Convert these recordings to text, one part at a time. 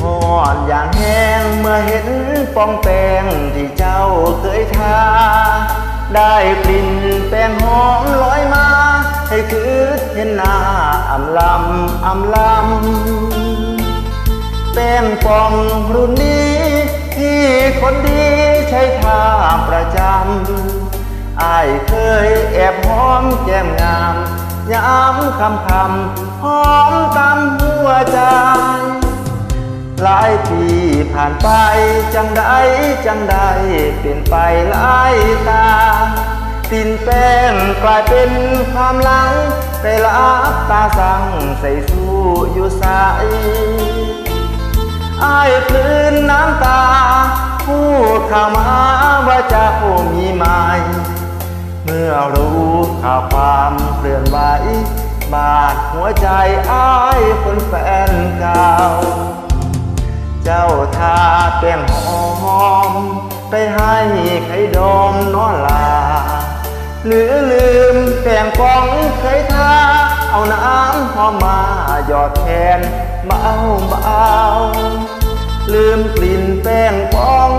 หอดอย่างแห้งเมื่อเห็นปองแป้งที่เจ้าเคยทา ได้กลิ่นแป้งหอมลอยมา ให้คือเห็นหน้าอำลำอำลำแป้งปองรุ่นนี้ ที่คนดีใช้ทาประจำอายเคยแอบหอมแก้มงามย้ำคำคำหอมตามหัวใจ หลายปีผ่านไปจังใดจังใดเปลี่ยนไปหลายตาตินแป้งกลายเป็นความหลังไปลับตาสั่งใส่สู้อยู่สายอายคลื่นน้ำตาพูดข่าวมาว่าเจ้มีไหมเมื่อรู้ข่าวความเคลื่อนไหวบาดหัวใจอายคนแฟนเก่า แป้งหอม ไปให้ใครดมนอนลา หรือลืมแป้งกองเคยทา เอาน้ำหอมมาหยอดแทนเบาเบาลืมกลิ่นแป้งปอง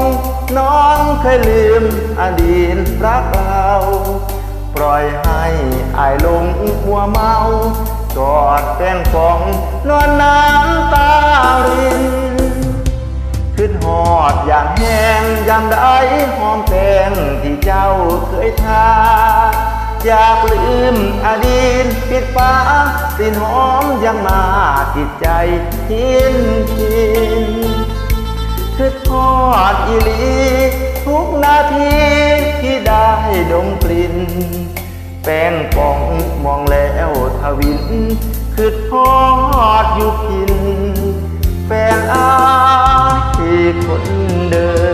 น้องเคยลืมอดีตรักเราปล่อยให้อายลงมัวเมา กอดแป้งปองนอนนา หอดอย่างแห้งยามใดหอมแป้งที่เจ้าเคยทา อยากลืมอดีตปิดฟ้ากลิ่นหอมยังมาติดใจหินหินคือทอดอีลี ทุกนาทีที่ได้ดมกลิ่นแป้งปองมองแล้วทวิน คือทอดอยู่พิน แฟนอา ที่ค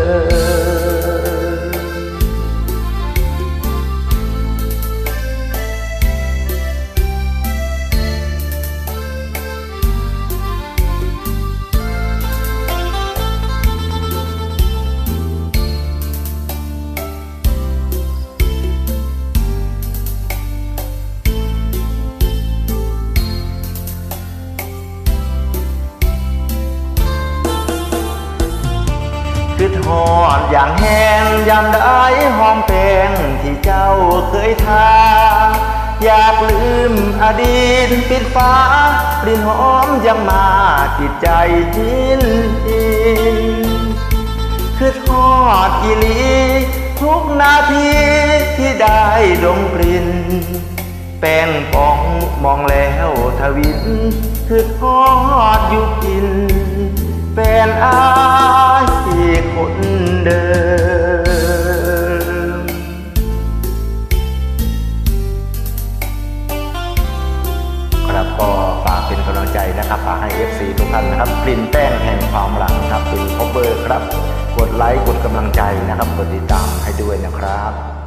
คือทอดอย่างแห้งยามได้หอมแป้งที่เจ้าเคยทาอยากลืมอดีตปิดฟ้ากลิ่นหอมยังมาติดใจหินหินคือทอดอีลีทุกนาทีที่ได้ดมกลิ่นแป้งปองมองแล้วทวินคือทอดอยู่กิน แฟนอายคนเดิม ครับก็ฝากเป็นกำลังใจนะครับฝากให้ FC ทุกท่านนะครับกลิ่นแป้งแห่งความหลังครับเป็นคอเบอร์ครับ กดไลค์กดกำลังใจนะครับ กดติดตามให้ด้วยนะครับ